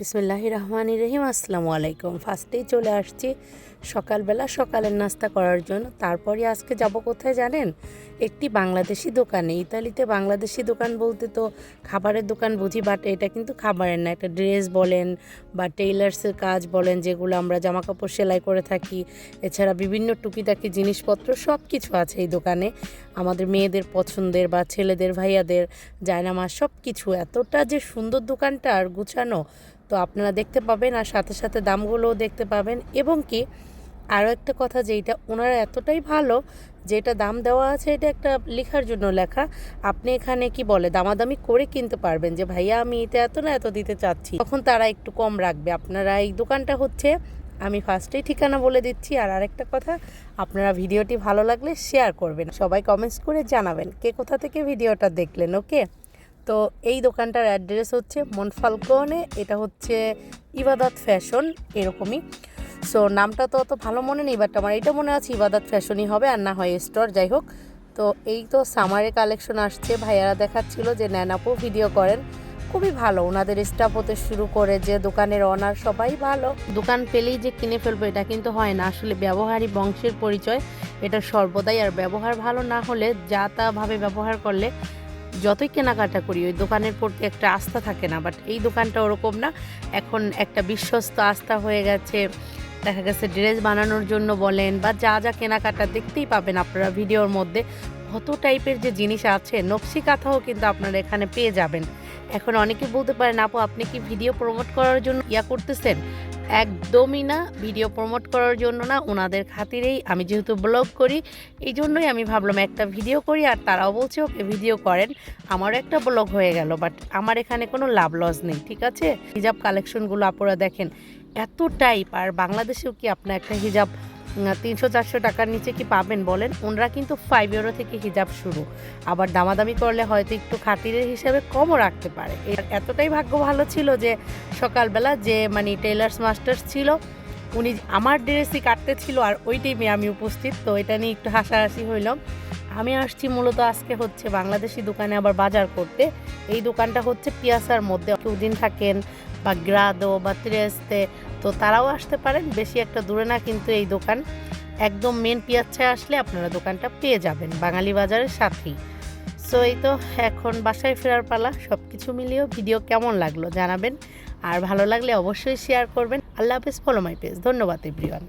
বিসমিল্লাহ রহমান রহিম, আসসালামু আলাইকুম। ফার্স্টেই চলে আসছি সকালবেলা সকালের নাস্তা করার জন্য। তারপরে আজকে যাব কোথায় জানেন? একটি বাংলাদেশি দোকানে। ইতালিতে বাংলাদেশি দোকান বলতে তো খাবারের দোকান বুঝি বাট এটা কিন্তু খাবারের না। একটা ড্রেস বলেন বা টেইলার্সের কাজ বলেন, যেগুলো আমরা জামা কাপড় সেলাই করে থাকি। এছাড়া বিভিন্ন টুকিটাকি জিনিসপত্র সব কিছু আছে এই দোকানে। আমাদের মেয়েদের পছন্দের বা ছেলেদের, ভাইয়াদের, জায়নামাজ সব কিছু এতটা যে সুন্দর দোকানটা আর গুছানো তো আপনারা দেখতে পাবেন আর সাথে সাথে দামগুলোও দেখতে পাবেন। এবং কি আরও একটা কথা যে এটা ওনারা এতটাই ভালো যেটা দাম দেওয়া আছে এটা একটা লেখার জন্য লেখা। আপনি এখানে কি বলে দামাদামি করে কিনতে পারবেন যে, ভাইয়া, আমি এটা এত না এত দিতে চাচ্ছি। তখন তারা একটু কম রাখবে। আপনারা এই দোকানটা হচ্ছে আমি ফার্স্টেই ঠিকানা বলে দিচ্ছি। আর আরেকটা কথা, আপনারা ভিডিওটি ভালো লাগলে শেয়ার করবেন। সবাই কমেন্টস করে জানাবেন কে কোথা থেকে ভিডিওটা দেখলেন, ওকে? তো এই দোকানটার অ্যাড্রেস হচ্ছে মনফালকনে এটা হচ্ছে ইবাদত ফ্যাশন, এরকমই। সো নামটা তো অত ভালো মনে নেই, বাট আমার এটা মনে আছে ইবাদত ফ্যাশনই হবে আর না হয় স্টোর, যাই হোক। তো এই তো সামারে কালেকশন আসছে, ভাইয়ারা দেখাচ্ছিল যে ন্যানাপো ভিডিও করেন, খুবই ভালো। ওনাদের স্টাফ হতে শুরু করে যে দোকানের অনার সবাই ভালো। দোকান পেলেই যে কিনে ফেলব, এটা কিন্তু হয় না। আসলে ব্যবহারই বংশের পরিচয়, এটা সর্বদাই। আর ব্যবহার ভালো না হলে যা তা ভাবে ব্যবহার করলে যতই কেনাকাটা করি, ওই দোকানের প্রতি একটা আস্থা থাকে না বাট এই দোকানটা ওরকম না। এখন একটা বিশ্বস্ত আস্থা হয়ে গেছে। দেখা গেছে ড্রেস বানানোর জন্য বলেন বা যা যা কেনাকাটা দেখতেই পাবেন আপনারা ভিডিওর মধ্যে। কত টাইপের যে জিনিস আছে, নকশি কাঁথাও কিন্তু আপনারা এখানে পেয়ে যাবেন। এখন অনেকে বলতে পারেন, আপু, আপনি কি ভিডিও প্রমোট করার জন্য ইয়া করতেছেন? একদমই না ভিডিও প্রমোট করার জন্য না ওনাদের খাতিরেই আমি যেহেতু ব্লগ করি, এই জন্যই আমি ভাবলাম একটা ভিডিও করি, আর তারাও বলছে, ওকে ভিডিও করেন। আমারও একটা ব্লগ হয়ে গেল বাট আমার এখানে কোনো লাভ লস নেই, ঠিক আছে? হিজাব কালেকশনগুলো আপনারা দেখেন, এত টাইপ আর বাংলাদেশেও কি আপনার একটা হিজাব তিনশো চারশো টাকার নিচে কি পাবেন বলেন? ওনারা কিন্তু ফাইভ ইউরো থেকে হিজাব শুরু। আবার দামাদামি করলে হয়তো একটু খাতিরের হিসাবে কমও রাখতে পারে। এতটাই ভাগ্য ভালো ছিল যে, সকালবেলা যে মানে টেলার্স মাস্টার্স ছিল, উনি আমার ড্রেসই কাটতে ছিল, আর ওই টাইমে আমি উপস্থিত, তো এটা নিয়ে একটু হাসাহাসি হইলাম। আমি আসছি মূলত আজকে হচ্ছে বাংলাদেশি দোকানে আবার বাজার করতে। এই দোকানটা হচ্ছে পিয়াসার মধ্যে। দিন থাকেন বা গ্রাদো বা ত্রেস্তে, তো তারাও আসতে পারেন, বেশি একটা দূরে না কিন্তু এই দোকান। একদম মেন পিয়াচ্ছায় আসলে আপনারা দোকানটা পেয়ে যাবেন বাঙালি বাজারের সাথেই। সো এই তো এখন বাসায় ফেরার পালা। সব কিছু মিলিয়েও ভিডিও কেমন লাগল জানাবেন। আর ভালো লাগলে অবশ্যই শেয়ার করবেন। আল্লাহ হাফেজ ফলো মাই পেজ ধন্যবাদ এভরিওয়ান